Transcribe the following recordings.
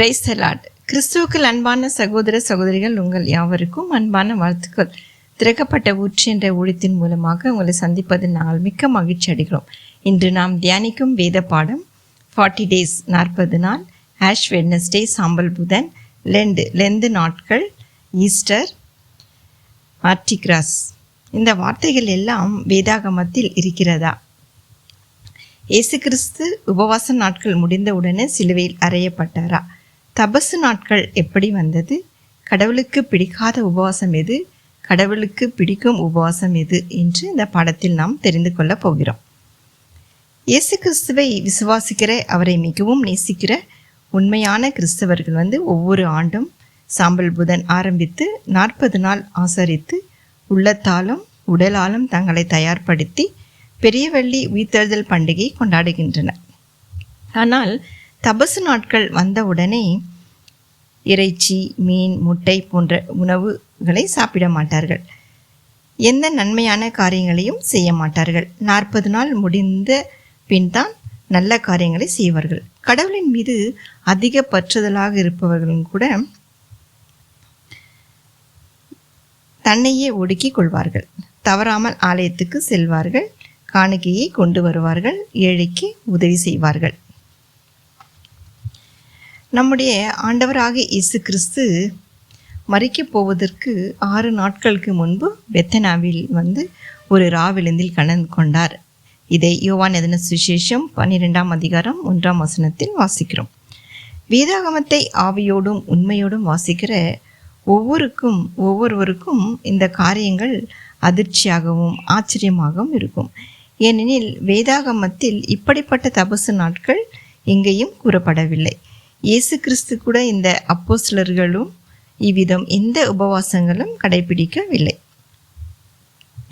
Price தலாட் கிறிஸ்துவுக்குள் அன்பான சகோதர சகோதரிகள் உங்கள் யாவருக்கும் அன்பான வாழ்த்துக்கள். திறக்கப்பட்ட ஊற்று என்ற ஊழியத்தின் மூலமாக உங்களை சந்திப்பதில் நாங்கள் மிக்க மகிழ்ச்சி அடைகிறோம். இன்று நாம் தியானிக்கும் வேத பாடம் ஃபார்ட்டி டேஸ் நாற்பது நாள் ஆஷ் வெட்னஸ்டே சாம்பல் புதன் லெண்டு லெந்து நாட்கள் ஈஸ்டர் ஆர்டிகிராஸ் இந்த வார்த்தைகள் எல்லாம் வேதாகமத்தில் இருக்கிறதா? இயேசு கிறிஸ்து உபவாச நாட்கள் முடிந்தவுடனே சிலுவையில் அறையப்பட்டாரா? தபசு நாட்கள் எப்படி வந்தது? கடவுளுக்கு பிடிக்காத உபவாசம் எது? கடவுளுக்கு பிடிக்கும் உபவாசம் எது? என்று இந்த பாடத்தில் நாம் தெரிந்து கொள்ளப் போகிறோம். இயேசு கிறிஸ்துவை விசுவாசிக்கிற அவரை மிகவும் நேசிக்கிற உண்மையான கிறிஸ்தவர்கள் வந்து ஒவ்வொரு ஆண்டும் சாம்பல் புதன் ஆரம்பித்து நாற்பது நாள் ஆசரித்து உள்ளத்தாலும் உடலாலும் தங்களை தயார்படுத்தி பெரியவள்ளி உயிர்த்தெழுதல் பண்டிகை கொண்டாடுகின்றனர். ஆனால் தபசு நாட்கள் வந்தவுடனே இறைச்சி மீன் முட்டை போன்ற உணவுகளை சாப்பிட மாட்டார்கள். எந்த நன்மையான காரியங்களையும் செய்ய மாட்டார்கள். நாற்பது நாள் முடிந்த பின் தான் நல்ல காரியங்களை செய்வார்கள். கடவுளின் மீது அதிக பற்றுதலாக இருப்பவர்களும் கூட தன்னையே ஒடுக்கிக் கொள்வார்கள். தவறாமல் ஆலயத்துக்கு செல்வார்கள். காணிக்கையை கொண்டு வருவார்கள். ஏழைக்கு உதவி செய்வார்கள். நம்முடைய ஆண்டவராக இயேசு கிறிஸ்து மறிக்கப் போவதற்கு ஆறு நாட்களுக்கு முன்பு வெத்தனாவில் வந்து ஒரு ராவிழுந்தில் கலந்து கொண்டார். இதை யோவான் எதன சுவிசேஷம் பன்னிரெண்டாம் அதிகாரம் ஒன்றாம் வசனத்தில் வாசிக்கிறோம். வேதாகமத்தை ஆவியோடும் உண்மையோடும் வாசிக்கிற ஒவ்வொருக்கும் ஒவ்வொருவருக்கும் இந்த காரியங்கள் அதிர்ச்சியாகவும் ஆச்சரியமாகவும் இருக்கும். ஏனெனில் வேதாகமத்தில் இப்படிப்பட்ட தபசு நாட்கள் எங்கேயும் கூறப்படவில்லை. இயேசு கிறிஸ்து கூட இந்த அப்போஸ்லர்களும் இவ்விதம் எந்த உபவாசங்களும் கடைபிடிக்கவில்லை.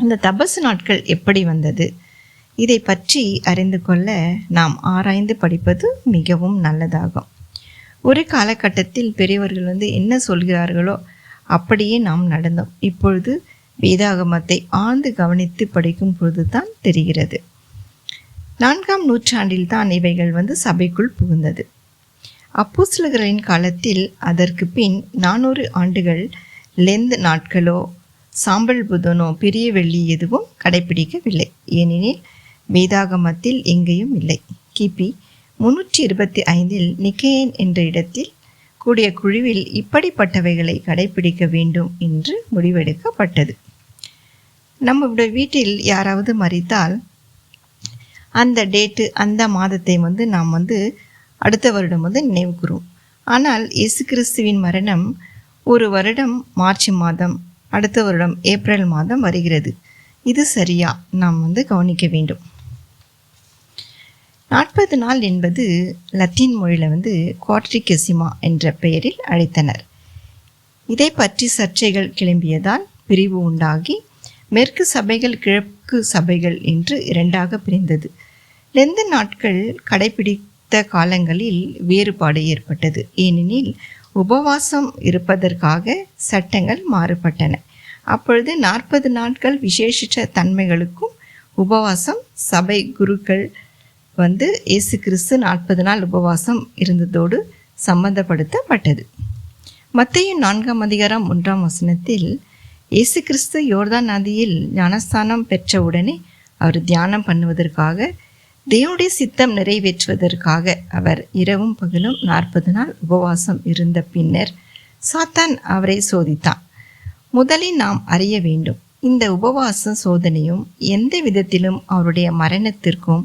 இந்த தபசு நாட்கள் எப்படி வந்தது? இதை பற்றி அறிந்து கொள்ள நாம் ஆராய்ந்து படிப்பது மிகவும் நல்லதாகும். ஒரு காலகட்டத்தில் பெரியவர்கள் வந்து என்ன சொல்கிறார்களோ அப்படியே நாம் நடந்தோம். இப்பொழுது வேதாகமத்தை ஆழ்ந்து கவனித்து படிக்கும் பொழுது தான் தெரிகிறது. நான்காம் நூற்றாண்டில் தான் இவைகள் வந்து சபைக்குள் புகுந்தது. அப்போஸ்லர்களின் காலத்தில் அதற்கு பின் நானூறு ஆண்டுகள் லெந்த் நாட்களோ சாம்பல் புதனோ பெரிய வெள்ளி எதுவும் கடைபிடிக்கவில்லை. ஏனெனில் வேதாகமத்தில் எங்கேயும் இல்லை. கிபி முன்னூற்றி இருபத்தி ஐந்தில் நிக்கேயன் என்ற இடத்தில் கூடிய குழுவில் இப்படிப்பட்டவைகளை கடைபிடிக்க வேண்டும் என்று முடிவெடுக்கப்பட்டது. நம்முடைய வீட்டில் யாராவது மறித்தால் அந்த டேட்டு அந்த மாதத்தை வந்து நாம் வந்து அடுத்த வருடம் வந்து நினைவு கூறும். ஆனால் இயேசு கிறிஸ்துவின் மரணம் ஒரு வருடம் மார்ச் மாதம் அடுத்த வருடம் ஏப்ரல் மாதம் வருகிறது. இது சரியா? நாம் வந்து கவனிக்க வேண்டும். நாற்பது நாள் என்பது லத்தீன் மொழியில் வந்து குவாட்ரிகெசிமா என்ற பெயரில் அழைத்தனர். இதை பற்றி சர்ச்சைகள் கிளம்பியதால் பிரிவு உண்டாகி மேற்கு சபைகள் கிழக்கு சபைகள் என்று இரண்டாக பிரிந்தது. லெந்து நாட்கள் மற்ற காலங்களில் வேறுபாடு ஏற்பட்டது. ஏனெனில் உபவாசம் இருப்பதற்காக சட்டங்கள் மாறுபட்டன. அப்பொழுது நாற்பது நாட்கள் விசேஷித்த தன்மைகளுக்கும் உபவாசம் சபை குருக்கள் வந்து இயேசு கிறிஸ்து நாற்பது நாள் உபவாசம் இருந்ததோடு சம்பந்தப்படுத்தப்பட்டது. மத்திய நான்காம் அதிகாரம் ஒன்றாம் வசனத்தில் இயேசு கிறிஸ்து யோர்தான் நதியில் ஞானஸ்தானம் பெற்ற உடனே அவர் தியானம் பண்ணுவதற்காக தேவனுடைய சித்தம் நிறைவேற்றுவதற்காக அவர் இரவும் பகலும் நாற்பது நாள் உபவாசம் இருந்த பின்னர் சாத்தான் அவரை சோதித்தான். முதலில் நாம் அறிய வேண்டும் இந்த உபவாச சோதனையும் எந்த விதத்திலும் அவருடைய மரணத்திற்கும்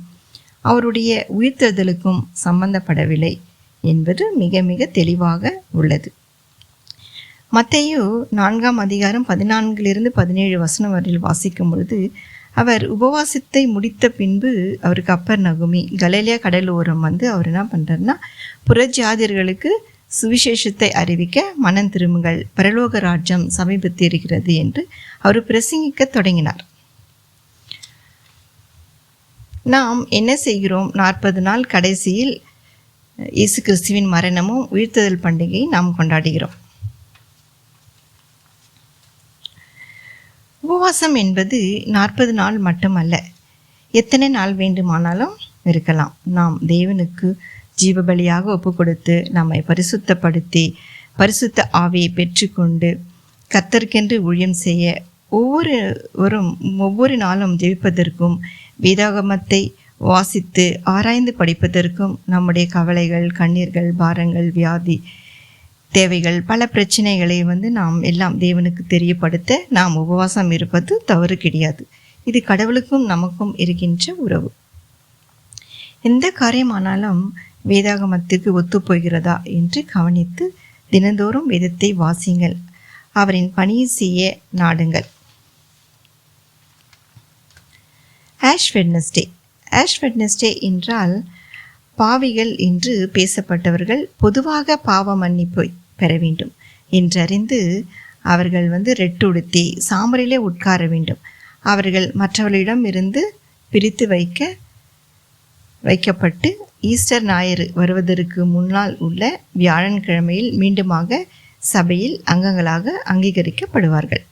அவருடைய உயிர்த்தெழுதலுக்கும் சம்பந்தப்படவில்லை என்பது மிக மிக தெளிவாக உள்ளது. மத்தையு நான்காம் அதிகாரம் பதினான்கிலிருந்து பதினேழு வசனம் வரையில் வாசிக்கும் பொழுது அவர் உபவாசத்தை முடித்த பின்பு அவருக்கு அப்பர் நகுமி கலேலியா கடலோரம் வந்து அவர் என்ன பண்ணுறாருன்னா புறஜாதியர்களுக்கு சுவிசேஷத்தை அறிவிக்க மனம் திரும்புங்கள் பரலோக ராஜ்யம் சமீபத்திருக்கிறது என்று அவர் பிரசங்கிக்க தொடங்கினார். நாம் என்ன செய்கிறோம்? நாற்பது நாள் கடைசியில் இயேசு கிறிஸ்துவின் மரணமும் உயிர்த்ததல் பண்டிகையை நாம் கொண்டாடுகிறோம். உபவாசம் என்பது நாற்பது நாள் மட்டுமல்ல. எத்தனை நாள் வேண்டுமானாலும் இருக்கலாம். நாம் தேவனுக்கு ஜீவபலியாக ஒப்பு கொடுத்து நம்மை பரிசுத்தப்படுத்தி பரிசுத்த ஆவியை பெற்றுக்கொண்டு கத்தர்க்கென்று ஊழியம் செய்ய ஒவ்வொருவரும் ஒவ்வொரு நாளும் ஜெபிப்பதற்கும் வேதாகமத்தை வாசித்து ஆராய்ந்து படிப்பதற்கும் நம்முடைய கவலைகள் கண்ணீர்கள் பாரங்கள் வியாதி தேவைகள் பல பிரச்சனைகளை வந்து நாம் எல்லாம் தேவனுக்கு தெரியப்படுத்த நாம் உபவாசம் இருப்பது தவறு கிடையாது. இது கடவுளுக்கும் நமக்கும் இருக்கின்ற உறவு. எந்த காரியமானாலும் வேதாகமத்திற்கு ஒத்துப்போகிறதா என்று கவனித்து தினந்தோறும் வேதத்தை வாசிங்கள். அவரின் பணியை செய்ய நாடுங்கள். ஆஷ் வெட்னஸ்டே ஆஷ் வெட்னஸ்டே என்றால் பாவிகள் என்று பேசப்பட்டவர்கள் பொதுவாக பாவ மன்னிப்பு பெற வேண்டும் என்றறிந்து அவர்கள் வந்து ரெட்டுடுத்தி சாம்பலிலே உட்கார வேண்டும். அவர்கள் மற்றவர்களிடம் இருந்து பிரித்து வைக்க வைக்கப்பட்டு ஈஸ்டர் ஞாயிறு வருவதற்கு முன்னால் உள்ள வியாழன்கிழமையில் மீண்டுமாக சபையில் அங்கங்களாக அங்கீகரிக்கப்படுவார்கள்.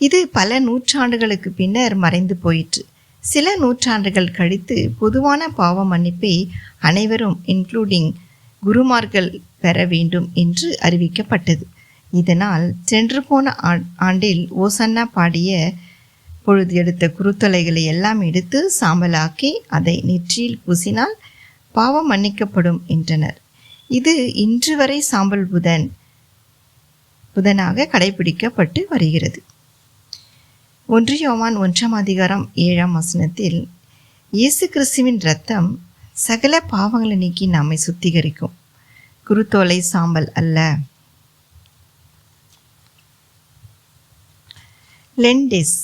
இது பல நூற்றாண்டுகளுக்கு பின்னர் மறைந்து போயிற்று. சில நூற்றாண்டுகள் கழித்து பொதுவான பாவ மன்னிப்பை அனைவரும் இன்க்ளூடிங் குருமார்கள் பெற வேண்டும் என்று அறிவிக்கப்பட்டது. இதனால் சென்று போன ஆண்டில் ஓசன்னா பாடிய பொழுது எடுத்த குருத்தலைகளை எல்லாம் எடுத்து சாம்பலாக்கி அதை நெற்றியில் பூசினால் பாவம் மன்னிக்கப்படும் என்றனர். இது இன்று வரை சாம்பல் புதன் புதனாக கடைபிடிக்கப்பட்டு வருகிறது. ஒன்றியோமான் ஒன்றாம் அதிகாரம் ஏழாம் வசனத்தில் இயேசு கிறிஸ்துவின் ரத்தம் சகல பாவங்களை நீக்கி நம்மை சுத்திகரிக்கும். குருத்தோலை சாம்பல் அல்ல. லெண்டிஸ்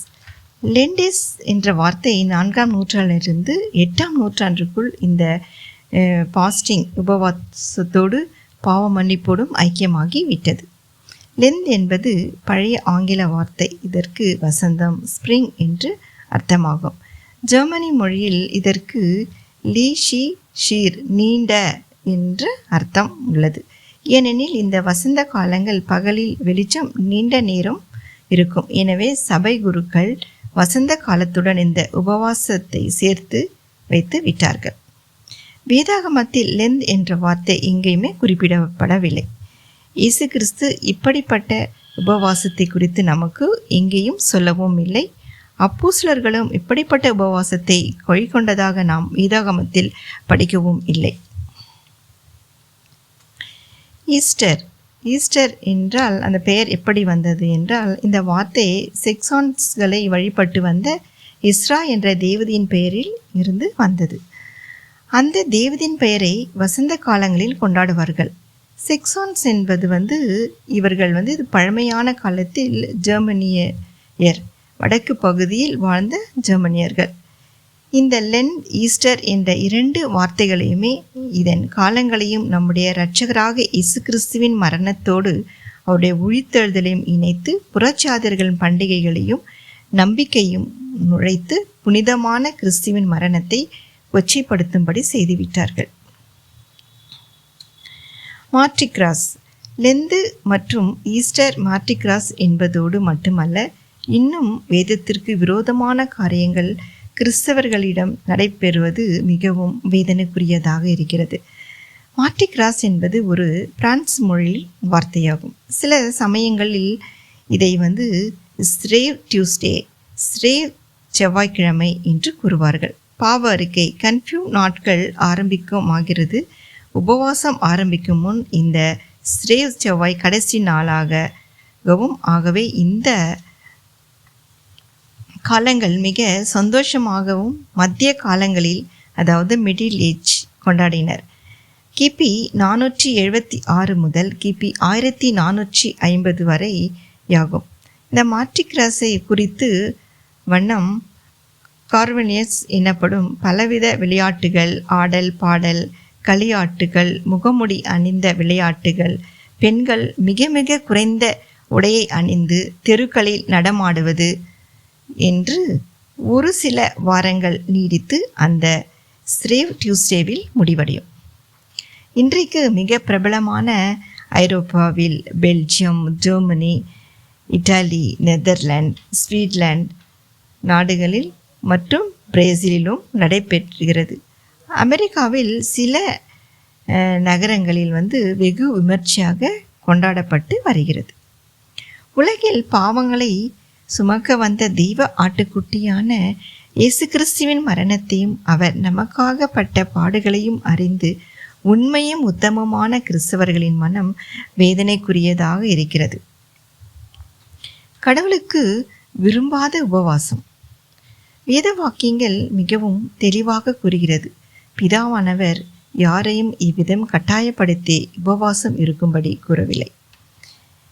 லெண்டிஸ் என்ற வார்த்தை நான்காம் நூற்றாண்டிலிருந்து எட்டாம் நூற்றாண்டுக்குள் இந்த பாஸ்டிங் உபவாசத்தோடு பாவ மன்னிப்போடும் ஐக்கியமாகி விட்டது. லெந்த் என்பது பழைய ஆங்கில வார்த்தை. இதற்கு வசந்தம் ஸ்ப்ரிங் என்று அர்த்தமாகும். ஜெர்மனி மொழியில் இதற்கு லீ ஷி ஷீர் நீண்ட என்று அர்த்தம் உள்ளது. ஏனெனில் இந்த வசந்த காலங்கள் பகலில் வெளிச்சம் நீண்ட நேரம் இருக்கும். எனவே சபை குருக்கள் வசந்த காலத்துடன் இந்த உபவாசத்தை சேர்த்து வைத்து விட்டார்கள். வேதாகமத்தில் லெந்த் என்ற வார்த்தை எங்கேயுமே குறிப்பிடப்படவில்லை. இயேசு கிறிஸ்து இப்படிப்பட்ட உபவாசத்தை குறித்து நமக்கு எங்கேயும் சொல்லவும் இல்லை. அப்பூசலர்களும் இப்படிப்பட்ட உபவாசத்தை கொள்கொண்டதாக நாம் வேதாகமத்தில் படிக்கவும் இல்லை. ஈஸ்டர். ஈஸ்டர் என்றால் அந்த பெயர் எப்படி வந்தது என்றால் இந்த வார்த்தை செக்ஸான்ஸ்களை வழிபட்டு வந்த இஸ்ரா என்ற தேவதியின் பெயரில் இருந்து வந்தது. அந்த தேவதியின் பெயரை வசந்த காலங்களில் கொண்டாடுவார்கள். செக்ஸான்ஸ் என்பது வந்து இவர்கள் வந்து இது பழமையான காலத்தில் ஜெர்மனியர் வடக்கு பகுதியில் வாழ்ந்த ஜெர்மனியர்கள். இந்த லென் ஈஸ்டர் என்ற இரண்டு வார்த்தைகளையுமே இதன் காலங்களையும் நம்முடைய இரட்சகராக இசு கிறிஸ்துவின் மரணத்தோடு அவருடைய உழித்தெழுதலையும் இணைத்து புறச்சாதர்களின் பண்டிகைகளையும் நம்பிக்கையும் நுழைத்து புனிதமான கிறிஸ்துவின் மரணத்தை கொச்சைப்படுத்தும்படி செய்துவிட்டார்கள். மார்டிகிராஸ் லெந்து மற்றும் ஈஸ்டர் மார்டிகிராஸ் என்பதோடு மட்டுமல்ல இன்னும் வேதத்திற்கு விரோதமான காரியங்கள் கிறிஸ்தவர்களிடம் நடைபெறுவது மிகவும் வேதனைக்குரியதாக இருக்கிறது. மார்டிகிராஸ் என்பது ஒரு பிரான்ஸ் மொழியில் வார்த்தையாகும். சில சமயங்களில் இதை வந்து ஸ்ரேவ் டியூஸ்டே ஸ்ரேவ் செவ்வாய்க்கிழமை என்று கூறுவார்கள். பாவ அறிக்கை கன்ஃபியூ நாட்கள் ஆரம்பிக்கும் ஆகிறது உபவாசம் ஆரம்பிக்கும் முன் இந்த ஸ்ரேவ் செவ்வாய் கடைசி நாளாகவும் ஆகவே இந்த காலங்கள் மிக சந்தோஷமாகவும் மத்திய காலங்களில் அதாவது மிடில் ஏஜ் கொண்டாடினர். கிபி நானூற்றி எழுபத்தி ஆறு முதல் கிபி ஆயிரத்தி நானூற்றி ஐம்பது வரை யாகும். இந்த மாற்றிக்கிராசை குறித்து வண்ணம் கார்வனியஸ் எனப்படும் பலவித விளையாட்டுகள் ஆடல் பாடல் களியாட்டுகள் முகமுடி அணிந்த விளையாட்டுகள் பெண்கள் மிக மிக குறைந்த உடையை அணிந்து தெருக்களில் நடமாடுவது என்று ஒரு சில வாரங்கள் நீடித்து அந்த ஸ்ரேவ் டியூஸ்டேவில் முடிவடையும். இன்றைக்கு மிக பிரபலமான ஐரோப்பாவில் பெல்ஜியம் ஜெர்மனி இட்டாலி நெதர்லாண்ட் ஸ்வீட்லாண்ட் நாடுகளில் மற்றும் பிரேசிலிலும் நடைபெறுகிறது. அமெரிக்காவில் சில நகரங்களில் வந்து வெகு விமர்சையாக கொண்டாடப்பட்டு வருகிறது. உலகில் பாவங்களை சுமக்க வந்த தெய்வ ஆட்டுக்குட்டியான இயேசு கிறிஸ்துவின் மரணத்தையும் அவர் நமக்காக பட்ட பாடுகளையும் அறிந்து உண்மையும் உத்தமமான கிறிஸ்தவர்களின் மனம் வேதனைக்குரியதாக இருக்கிறது. கடவுளுக்கு விரும்பாத உபவாசம். வேத வாக்கியங்கள் மிகவும் தெளிவாக கூறுகிறது. பிதாவானவர் யாரையும் இவ்விதம் கட்டாயப்படுத்தி உபவாசம் இருக்கும்படி கூறவில்லை.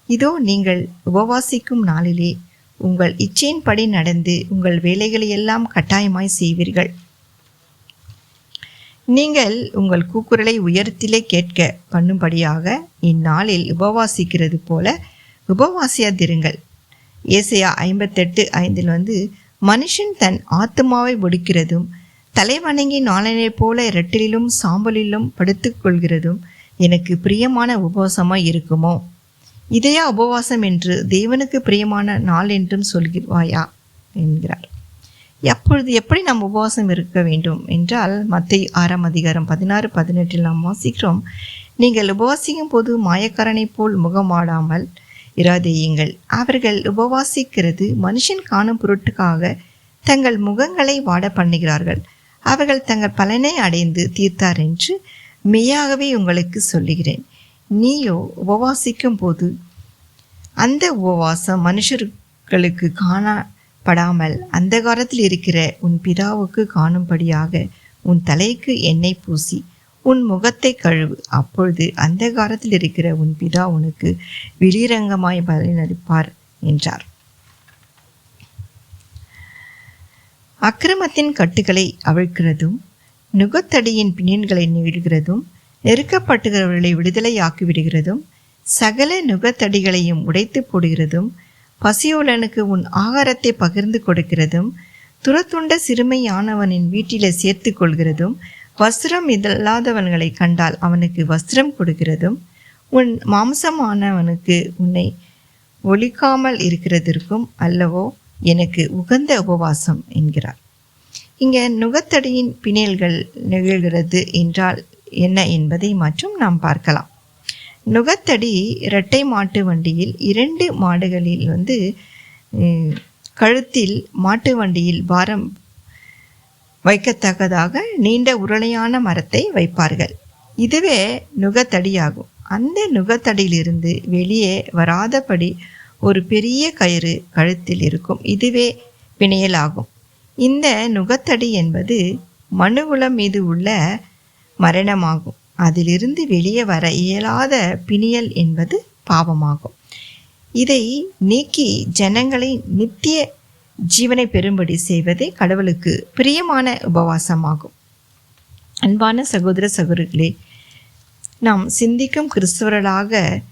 இதோ நீங்கள் உபவாசிக்கும் நாளிலே உங்கள் இச்சையின்படி நடந்து உங்கள் வேலைகளை எல்லாம் கட்டாயமாய் செய்வீர்கள். நீங்கள் உங்கள் கூக்குரலை உயரத்திலே கேட்க பண்ணும்படியாக இந்நாளில் உபவாசிக்கிறது போல உபவாசியாதிருங்கள். ஏசையா ஐம்பத்தெட்டு ஐந்தில் வந்து மனுஷன் தன் ஆத்மாவை ஒடுக்கிறதும் தலைவணங்கி நாளனைப் போல இரட்டிலும் சாம்பலிலும் படுத்துக்கொள்கிறதும் எனக்கு பிரியமான உபவாசமாய் இருக்குமோ? இதையா உபவாசம் என்று தேவனுக்கு பிரியமான நாள் என்றும் சொல்கிறாயா என்கிறார். எப்பொழுது எப்படி நாம் உபவாசம் இருக்க வேண்டும் என்றால் மத்திய ஆறாம் அதிகாரம் பதினாறு பதினெட்டில் நாம் வாசிக்கிறோம். நீங்கள் உபவாசிக்கும் போது மாயக்காரனைப் போல் முகமாடாமல் இராதேயுங்கள். அவர்கள் உபவாசிக்கிறது மனுஷன் காணும் பொருட்டுக்காக தங்கள் முகங்களை வாட பண்ணுகிறார்கள். அவர்கள் தங்கள் பலனை அடைந்து தீர்த்தார் என்று மெய்யாகவே உங்களுக்கு சொல்லுகிறேன். நீயோ உபவாசிக்கும் போது அந்த உபவாசம் மனுஷர்களுக்கு காணப்படாமல் அந்த காலத்தில் இருக்கிற உன் பிதாவுக்கு காணும்படியாக உன் தலைக்கு எண்ணெய் பூசி உன் முகத்தை கழுவு. அப்பொழுது அந்த காலத்தில் இருக்கிற உன் பிதா உனக்கு வெளிரங்கமாய் பலனளிப்பார் என்றார். அக்கிரமத்தின் கட்டுகளை அவிழ்க்கிறதும் நுகத்தடியின் பின்னன்களை நீடுகிறதும் நெருக்கப்பட்டுகிறவர்களை விடுதலையாக்கி விடுகிறதும் சகல நுகத்தடிகளையும் உடைத்து போடுகிறதும் பசியோலனுக்கு உன் ஆகாரத்தை பகிர்ந்து கொடுக்கிறதும் துரத்துண்ட சிறுமையானவனின் வீட்டில் சேர்த்து கொள்கிறதும் வஸ்திரம் இல்லாதவன்களை கண்டால் அவனுக்கு வஸ்திரம் கொடுக்கிறதும் உன் மாம்சமானவனுக்கு உன்னை ஒழிக்காமல் இருக்கிறதற்கும் அல்லவோ எனக்கு உகந்த உபவாசம் என்கிறார். இங்கே நுகத்தடியின் பிணையல்கள் நிகழ்கிறது என்றால் என்ன என்பதை மற்றும் நாம் பார்க்கலாம். நுகத்தடி இரட்டை மாட்டு வண்டியில் இரண்டு மாடுகளில் வந்து கழுத்தில் மாட்டு வண்டியில் பாரம் வைக்கத்தக்கதாக நீண்ட உருளையான மரத்தை வைப்பார்கள். இதுவே நுகத்தடியாகும். அந்த நுகத்தடியிலிருந்து வெளியே வராதபடி ஒரு பெரிய கயிறு கழுத்தில் இருக்கும். இதுவே பிணையலாகும். இந்த நுகத்தடி என்பது மனுகுலம் மீது உள்ள மரணமாகும். அதிலிருந்து வெளியே வர இயலாத பிணியல் என்பது பாவமாகும். இதை நீக்கி ஜனங்களை நித்திய ஜீவனை பெறும்படி செய்வதே கடவுளுக்கு பிரியமான உபவாசமாகும். அன்பான சகோதர சகோதரிகளே நாம் சிந்திக்கும் கிறிஸ்தவர்களாக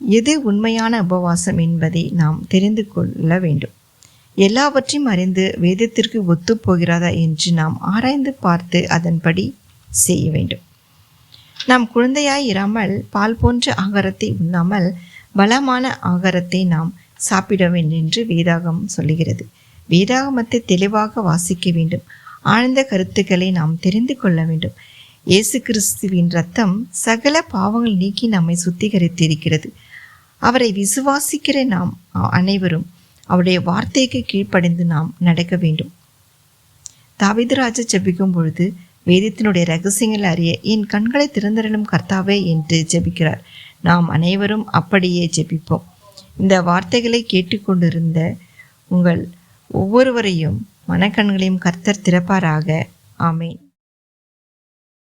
எது உண்மையான உபவாசம் என்பதை நாம் தெரிந்து கொள்ள வேண்டும். எல்லாவற்றையும் அறிந்து வேதத்திற்கு ஒத்துப்போகிறதா என்று நாம் ஆராய்ந்து பார்த்து அதன்படி செய்ய வேண்டும். நாம் குழந்தையாய் இராமல் பால் போன்ற ஆகாரத்தை உண்ணாமல் பலமான ஆகாரத்தை நாம் சாப்பிட வேண்டும் என்று வேதாகம் சொல்லுகிறது. வேதாகமத்தை தெளிவாக வாசிக்க வேண்டும். ஆழ்ந்த கருத்துக்களை நாம் தெரிந்து கொள்ள வேண்டும். இயேசு கிறிஸ்துவின் ரத்தம் சகல பாவங்கள் நீக்கி நம்மை சுத்திகரித்திருக்கிறது. அவரை விசுவாசிக்கிற நாம் அ- அனைவரும் அவருடைய வார்த்தைக்கு கீழ்ப்படைந்து நாம் நடக்க வேண்டும். தாவிதராஜ ஜபிக்கும் பொழுது வேதத்தினுடைய ரகசியங்கள் அறிய என் கண்களை திறந்திரலும் கர்த்தாவே என்று ஜெபிக்கிறார். நாம் அனைவரும் அப்படியே ஜெபிப்போம். இந்த வார்த்தைகளை கேட்டுக்கொண்டிருந்த உங்கள் ஒவ்வொருவரையும் மனக்கண்களையும் கர்த்தர் திறப்பாராக. ஆமேன்.